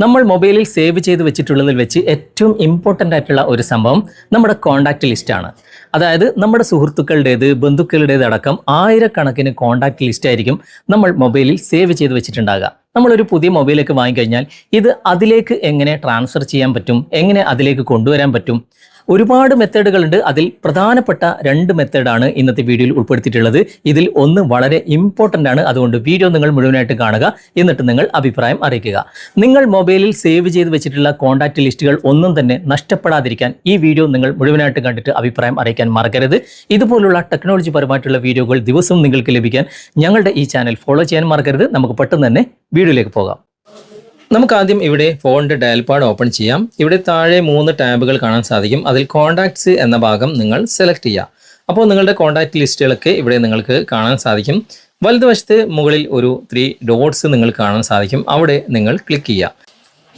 നമ്മൾ മൊബൈലിൽ സേവ് ചെയ്ത് വെച്ചിട്ടുള്ളതിൽ വെച്ച് ഏറ്റവും ഇമ്പോർട്ടന്റ് ആയിട്ടുള്ള ഒരു സംഭവം നമ്മുടെ കോണ്ടാക്ട് ലിസ്റ്റാണ് അതായത് നമ്മുടെ സുഹൃത്തുക്കളുടേത് ബന്ധുക്കളുടേത് അടക്കം ആയിരക്കണക്കിന് കോണ്ടാക്ട് ലിസ്റ്റ് ആയിരിക്കും നമ്മൾ മൊബൈലിൽ സേവ് ചെയ്ത് വെച്ചിട്ടുണ്ടാകുക. നമ്മളൊരു പുതിയ മൊബൈലൊക്കെ വാങ്ങിക്കഴിഞ്ഞാൽ ഇത് അതിലേക്ക് എങ്ങനെ ട്രാൻസ്ഫർ ചെയ്യാൻ പറ്റും എങ്ങനെ അതിലേക്ക് കൊണ്ടുവരാൻ പറ്റും ഒരുപാട് മെത്തേഡുകളുണ്ട് അതിൽ പ്രധാനപ്പെട്ട രണ്ട് മെത്തേഡാണ് ഇന്നത്തെ വീഡിയോയിൽ ഉൾപ്പെടുത്തിയിട്ടുള്ളത്. ഇതിൽ ഒന്ന് വളരെ ഇമ്പോർട്ടന്റ് ആണ്. അതുകൊണ്ട് വീഡിയോ നിങ്ങൾ മുഴുവനായിട്ട് കാണുക. എന്നിട്ട് നിങ്ങൾ അഭിപ്രായം അറിയിക്കുക. നിങ്ങൾ മൊബൈലിൽ സേവ് ചെയ്ത് വെച്ചിട്ടുള്ള കോൺടാക്റ്റ് ലിസ്റ്റുകൾ ഒന്നും തന്നെ നഷ്ടപ്പെടാതിരിക്കാൻ ഈ വീഡിയോ നിങ്ങൾ മുഴുവനായിട്ട് കണ്ടിട്ട് അഭിപ്രായം അറിയിക്കാൻ മറക്കരുത്. ഇതുപോലുള്ള ടെക്നോളജി പരമായിട്ടുള്ള വീഡിയോകൾ ദിവസവും നിങ്ങൾക്ക് ലഭിക്കാൻ ഞങ്ങളുടെ ഈ ചാനൽ ഫോളോ ചെയ്യാൻ മറക്കരുത്. നമുക്ക് പെട്ടെന്ന് തന്നെ വീഡിയോയിലേക്ക് പോകാം. നമുക്ക് ആദ്യം ഇവിടെ ഫോണിന്റെ ഡയൽ പാഡ് ഓപ്പൺ ചെയ്യാം. ഇവിടെ താഴെ മൂന്ന് ടാബുകൾ കാണാൻ സാധിക്കും. അതിൽ കോൺടാക്ട്സ് എന്ന ഭാഗം നിങ്ങൾ സെലക്ട് ചെയ്യുക അപ്പോൾ നിങ്ങളുടെ കോൺടാക്ട് ലിസ്റ്റുകളൊക്കെ ഇവിടെ നിങ്ങൾക്ക് കാണാൻ സാധിക്കും. വലതുവശത്ത് മുകളിൽ ഒരു ത്രീ ഡോട്ട്സ് നിങ്ങൾ കാണാൻ സാധിക്കും. അവിടെ നിങ്ങൾ ക്ലിക്ക് ചെയ്യുക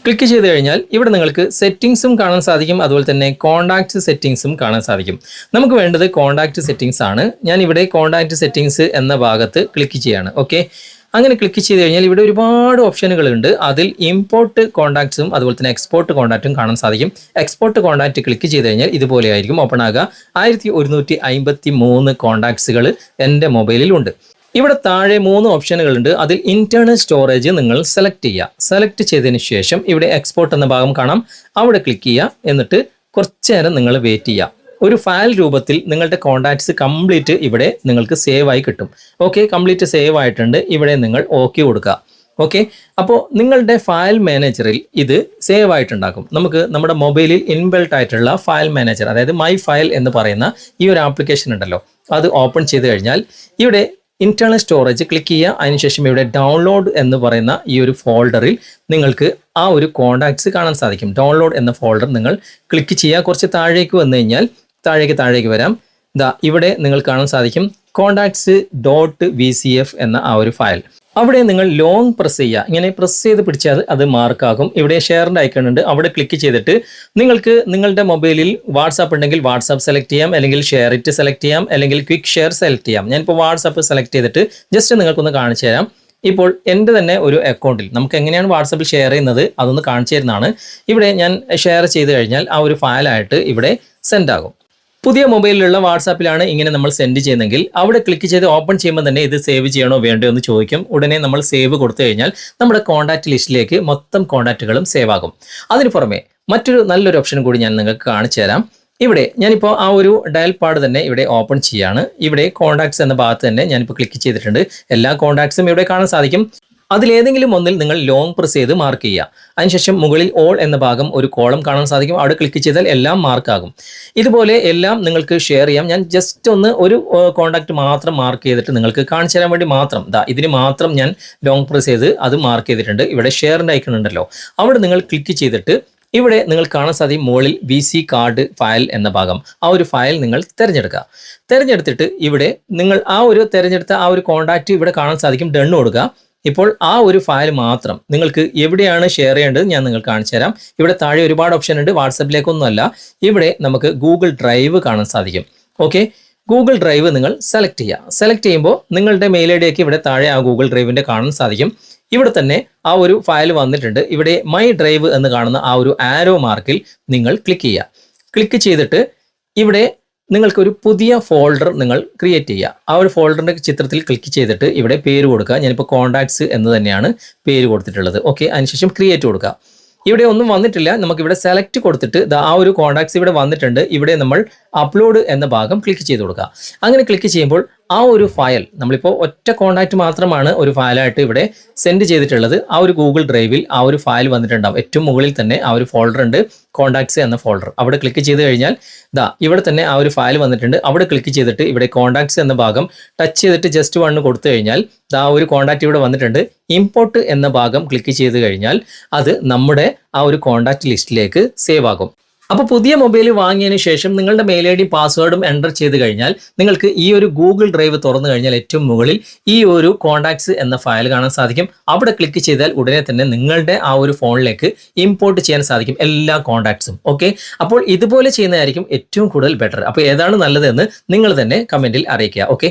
ക്ലിക്ക് ചെയ്ത് കഴിഞ്ഞാൽ ഇവിടെ നിങ്ങൾക്ക് സെറ്റിങ്സും കാണാൻ സാധിക്കും. അതുപോലെ തന്നെ കോൺടാക്റ്റ് സെറ്റിങ്സും കാണാൻ സാധിക്കും. നമുക്ക് വേണ്ടത് കോൺടാക്റ്റ് സെറ്റിങ്സ് ആണ്. ഞാൻ ഇവിടെ കോൺടാക്റ്റ് സെറ്റിങ്സ് എന്ന ഭാഗത്ത് ക്ലിക്ക് ചെയ്യാണ്. ഓക്കെ? അങ്ങനെ ക്ലിക്ക് ചെയ്ത് കഴിഞ്ഞാൽ ഇവിടെ ഒരുപാട് ഓപ്ഷനുകൾ ഉണ്ട്. അതിൽ ഇമ്പോർട്ട് കോൺടാക്ട്സും അതുപോലെ തന്നെ എക്സ്പോർട്ട് കോൺടാക്റ്റും കാണാൻ സാധിക്കും. എക്സ്പോർട്ട് കോൺടാക്റ്റ് ക്ലിക്ക് ചെയ്ത് കഴിഞ്ഞാൽ ഇതുപോലെയായിരിക്കും ഓപ്പൺ ആകുക. ആയിരത്തി ഒരുന്നൂറ്റി അമ്പത്തി മൂന്ന് കോൺടാക്ട്സുകൾ എന്റെ മൊബൈലിൽ ഉണ്ട്. ഇവിടെ താഴെ മൂന്ന് ഓപ്ഷനുകളുണ്ട് അതിൽ ഇന്റേണൽ സ്റ്റോറേജ് നിങ്ങൾ സെലക്ട് ചെയ്യുക. സെലക്ട് ചെയ്തതിന് ശേഷം ഇവിടെ എക്സ്പോർട്ട് എന്ന ഭാഗം കാണാം. അവിടെ ക്ലിക്ക് ചെയ്യുക. എന്നിട്ട് കുറച്ച് നേരം നിങ്ങൾ വെയിറ്റ് ചെയ്യുക. ഒരു ഫയൽ രൂപത്തിൽ നിങ്ങളുടെ കോണ്ടാക്ട്സ് കംപ്ലീറ്റ് ഇവിടെ നിങ്ങൾക്ക് സേവ് ആയി കിട്ടും. ഓക്കെ കംപ്ലീറ്റ് സേവ് ആയിട്ടുണ്ട്. ഇവിടെ നിങ്ങൾ ഓക്കെ കൊടുക്കുക. ഓക്കെ അപ്പോൾ നിങ്ങളുടെ ഫയൽ മാനേജറിൽ ഇത് സേവ് ആയിട്ടുണ്ടാക്കും നമുക്ക് നമ്മുടെ മൊബൈലിൽ ഇൻബിൽട്ട് ആയിട്ടുള്ള ഫയൽ മാനേജർ അതായത് മൈ ഫയൽ എന്ന് പറയുന്ന ഈ ഒരു ആപ്ലിക്കേഷൻ ഉണ്ടല്ലോ അത് ഓപ്പൺ ചെയ്ത് കഴിഞ്ഞാൽ ഇവിടെ ഇന്റേണൽ സ്റ്റോറേജ് ക്ലിക്ക് ചെയ്യുക. അതിനുശേഷം ഇവിടെ ഡൗൺലോഡ് എന്ന് പറയുന്ന ഈ ഒരു ഫോൾഡറിൽ നിങ്ങൾക്ക് ആ ഒരു കോണ്ടാക്ട്സ് കാണാൻ സാധിക്കും. ഡൗൺലോഡ് എന്ന ഫോൾഡർ നിങ്ങൾ ക്ലിക്ക് ചെയ്യുക. കുറച്ച് താഴേക്ക് വന്നു കഴിഞ്ഞാൽ താഴേക്ക് താഴേക്ക് വരാം. ദാ ഇവിടെ നിങ്ങൾ കാണാൻ സാധിക്കും contacts dot V C F എന്ന ആ ഒരു ഫയൽ അവിടെ നിങ്ങൾ ലോങ് പ്രസ് ചെയ്യുക. ഇങ്ങനെ പ്രസ് ചെയ്ത് പിടിച്ചാൽ അത് മാർക്കാകും ഇവിടെ ഷെയറിന്റെ ഐക്കൺ ഉണ്ട്. അവിടെ ക്ലിക്ക് ചെയ്തിട്ട് നിങ്ങൾക്ക് നിങ്ങളുടെ മൊബൈലിൽ വാട്സാപ്പ് ഉണ്ടെങ്കിൽ വാട്സാപ്പ് സെലക്ട് ചെയ്യാം. അല്ലെങ്കിൽ ഷെയർ ഇറ്റ് സെലക്ട് ചെയ്യാം. അല്ലെങ്കിൽ ക്വിക്ക് ഷെയർ സെലക്ട് ചെയ്യാം. ഞാനിപ്പോൾ വാട്സാപ്പ് സെലക്ട് ചെയ്തിട്ട് ജസ്റ്റ് നിങ്ങൾക്കൊന്ന് കാണിച്ചു തരാം. ഇപ്പോൾ എന്റെ തന്നെ ഒരു അക്കൗണ്ടിൽ നമുക്ക് എങ്ങനെയാണ് വാട്സാപ്പിൽ ഷെയർ ചെയ്യുന്നത് അതൊന്ന് കാണിച്ചു തരുന്നതാണ്. ഇവിടെ ഞാൻ ഷെയർ ചെയ്ത് കഴിഞ്ഞാൽ ആ ഒരു ഫയലായിട്ട് ഇവിടെ സെൻഡ് ആകും. പുതിയ മൊബൈലിലുള്ള വാട്സാപ്പിലാണ് ഇങ്ങനെ നമ്മൾ സെൻഡ് ചെയ്യുന്നതെങ്കിൽ അവിടെ ക്ലിക്ക് ചെയ്ത് ഓപ്പൺ ചെയ്യുമ്പോൾ തന്നെ ഇത് സേവ് ചെയ്യണോ വേണ്ടോ എന്ന് ചോദിക്കും. ഉടനെ നമ്മൾ സേവ് കൊടുത്തു കഴിഞ്ഞാൽ നമ്മുടെ കോൺടാക്ട് ലിസ്റ്റിലേക്ക് മൊത്തം കോൺടാക്റ്റുകളും സേവ് ആകും. അതിന് പുറമെ മറ്റൊരു നല്ലൊരു ഓപ്ഷൻ കൂടി ഞാൻ നിങ്ങൾക്ക് കാണിച്ചു തരാം. ഇവിടെ ഞാനിപ്പോൾ ആ ഒരു ഡയൽ പാഡ് തന്നെ ഇവിടെ ഓപ്പൺ ചെയ്യാണ്. ഇവിടെ കോൺടാക്ട്സ് എന്ന ഭാഗത്ത് തന്നെ ഞാനിപ്പോൾ ക്ലിക്ക് ചെയ്തിട്ടുണ്ട്. എല്ലാ കോൺടാക്ട്സും ഇവിടെ കാണാൻ സാധിക്കും. അതിലേതെങ്കിലും ഒന്നിൽ നിങ്ങൾ ലോങ് പ്രസ് ചെയ്ത് മാർക്ക് ചെയ്യുക. അതിനുശേഷം മുകളിൽ ഓൾ എന്ന ഭാഗം ഒരു കോളം കാണാൻ സാധിക്കും. അവിടെ ക്ലിക്ക് ചെയ്താൽ എല്ലാം മാർക്കാകും ഇതുപോലെ എല്ലാം നിങ്ങൾക്ക് ഷെയർ ചെയ്യാം. ഞാൻ ജസ്റ്റ് ഒന്ന് ഒരു കോൺടാക്ട് മാത്രം മാർക്ക് ചെയ്തിട്ട് നിങ്ങൾക്ക് കാണിച്ചു തരാൻ വേണ്ടി മാത്രം. ദാ ഇതിന് മാത്രം ഞാൻ ലോങ് പ്രസ് ചെയ്ത് അത് മാർക്ക് ചെയ്തിട്ടുണ്ട്. ഇവിടെ ഷെയറിന്റെ ഐക്കൺ ഉണ്ടല്ലോ. അവിടെ നിങ്ങൾ ക്ലിക്ക് ചെയ്തിട്ട് ഇവിടെ നിങ്ങൾ കാണാൻ സാധിക്കും മുകളിൽ വി സി കാർഡ് ഫയൽ എന്ന ഭാഗം. ആ ഒരു ഫയൽ നിങ്ങൾ തിരഞ്ഞെടുക്കുക. തിരഞ്ഞെടുത്തിട്ട് ഇവിടെ നിങ്ങൾ ആ ഒരു തിരഞ്ഞെടുത്ത ആ ഒരു കോൺടാക്റ്റ് ഇവിടെ കാണാൻ സാധിക്കും. ഡൺ കൊടുക്കുക. ഇപ്പോൾ ആ ഒരു ഫയൽ മാത്രം നിങ്ങൾക്ക് എവിടെയാണ് ഷെയർ ചെയ്യേണ്ടത് ഞാൻ നിങ്ങൾക്ക് കാണിച്ചു തരാം. ഇവിടെ താഴെ ഒരുപാട് ഓപ്ഷൻ ഉണ്ട്. വാട്സപ്പിലേക്കൊന്നുമല്ല ഇവിടെ നമുക്ക് ഗൂഗിൾ ഡ്രൈവ് കാണാൻ സാധിക്കും. ഓക്കെ ഗൂഗിൾ ഡ്രൈവ് നിങ്ങൾ സെലക്ട് ചെയ്യുക. സെലക്ട് ചെയ്യുമ്പോൾ നിങ്ങളുടെ മെയിൽ ഐ ഡിയൊക്കെ ഇവിടെ താഴെ ആ ഗൂഗിൾ ഡ്രൈവിന്റെ കാണാൻ സാധിക്കും. ഇവിടെ തന്നെ ആ ഒരു ഫയൽ വന്നിട്ടുണ്ട്. ഇവിടെ മൈ ഡ്രൈവ് എന്ന് കാണുന്ന ആ ഒരു ആരോ മാർക്കിൽ നിങ്ങൾ ക്ലിക്ക് ചെയ്യുക. ക്ലിക്ക് ചെയ്തിട്ട് ഇവിടെ നിങ്ങൾക്ക് ഒരു പുതിയ ഫോൾഡർ നിങ്ങൾ ക്രിയേറ്റ് ചെയ്യുക. ആ ഒരു ഫോൾഡറിന്റെ ചിത്രത്തിൽ ക്ലിക്ക് ചെയ്തിട്ട് ഇവിടെ പേര് കൊടുക്കുക. ഞാനിപ്പോൾ കോൺടാക്ട്സ് എന്ന് തന്നെയാണ് പേര് കൊടുത്തിട്ടുള്ളത്. ഓക്കെ അതിനുശേഷം ക്രിയേറ്റ് കൊടുക്കുക. ഇവിടെ ഒന്നും വന്നിട്ടില്ല. നമുക്ക് ഇവിടെ സെലക്ട് കൊടുത്തിട്ട് ആ ഒരു കോൺടാക്ട്സ് ഇവിടെ വന്നിട്ടുണ്ട്. ഇവിടെ നമ്മൾ അപ്ലോഡ് എന്ന ഭാഗം ക്ലിക്ക് ചെയ്ത് കൊടുക്കുക. അങ്ങനെ ക്ലിക്ക് ചെയ്യുമ്പോൾ ആ ഒരു ഫയൽ നമ്മളിപ്പോൾ ഒറ്റ കോണ്ടാക്ട് മാത്രമാണ് ഒരു ഫയലായിട്ട് ഇവിടെ സെൻഡ് ചെയ്തിട്ടുള്ളത്. ആ ഒരു ഗൂഗിൾ ഡ്രൈവിൽ ആ ഒരു ഫയൽ വന്നിട്ടുണ്ടാവും. ഏറ്റവും മുകളിൽ തന്നെ ആ ഒരു ഫോൾഡർ ഉണ്ട് കോണ്ടാക്ട്സ് എന്ന ഫോൾഡർ അവിടെ ക്ലിക്ക് ചെയ്ത് കഴിഞ്ഞാൽ ദാ ഇവിടെ തന്നെ ആ ഒരു ഫയൽ വന്നിട്ടുണ്ട്. അവിടെ ക്ലിക്ക് ചെയ്തിട്ട് ഇവിടെ കോണ്ടാക്ട്സ് എന്ന ഭാഗം ടച്ച് ചെയ്തിട്ട് ജസ്റ്റ് വണ്ണ് കൊടുത്തു കഴിഞ്ഞാൽ ദാ ഒരു കോണ്ടാക്ട് ഇവിടെ വന്നിട്ടുണ്ട്. ഇമ്പോർട്ട് എന്ന ഭാഗം ക്ലിക്ക് ചെയ്ത് കഴിഞ്ഞാൽ അത് നമ്മുടെ ആ ഒരു കോണ്ടാക്ട് ലിസ്റ്റിലേക്ക് സേവ് ആകും. അപ്പോൾ പുതിയ മൊബൈൽ വാങ്ങിയതിന് ശേഷം നിങ്ങളുടെ മെയിൽ ഐ ഡി പാസ്വേഡും എന്റർ ചെയ്ത് കഴിഞ്ഞാൽ നിങ്ങൾക്ക് ഈ ഒരു ഗൂഗിൾ ഡ്രൈവ് തുറന്നു കഴിഞ്ഞാൽ ഏറ്റവും മുകളിൽ ഈ ഒരു കോൺടാക്ട്സ് എന്ന ഫയൽ കാണാൻ സാധിക്കും. അവിടെ ക്ലിക്ക് ചെയ്താൽ ഉടനെ തന്നെ നിങ്ങളുടെ ആ ഒരു ഫോണിലേക്ക് ഇമ്പോർട്ട് ചെയ്യാൻ സാധിക്കും എല്ലാ കോൺടാക്ട്സും ഓക്കെ അപ്പോൾ ഇതുപോലെ ചെയ്യുന്നതായിരിക്കും ഏറ്റവും കൂടുതൽ ബെറ്റർ അപ്പോൾ ഏതാണ് നല്ലതെന്ന് നിങ്ങൾ തന്നെ കമന്റിൽ അറിയിക്കുക. ഓക്കെ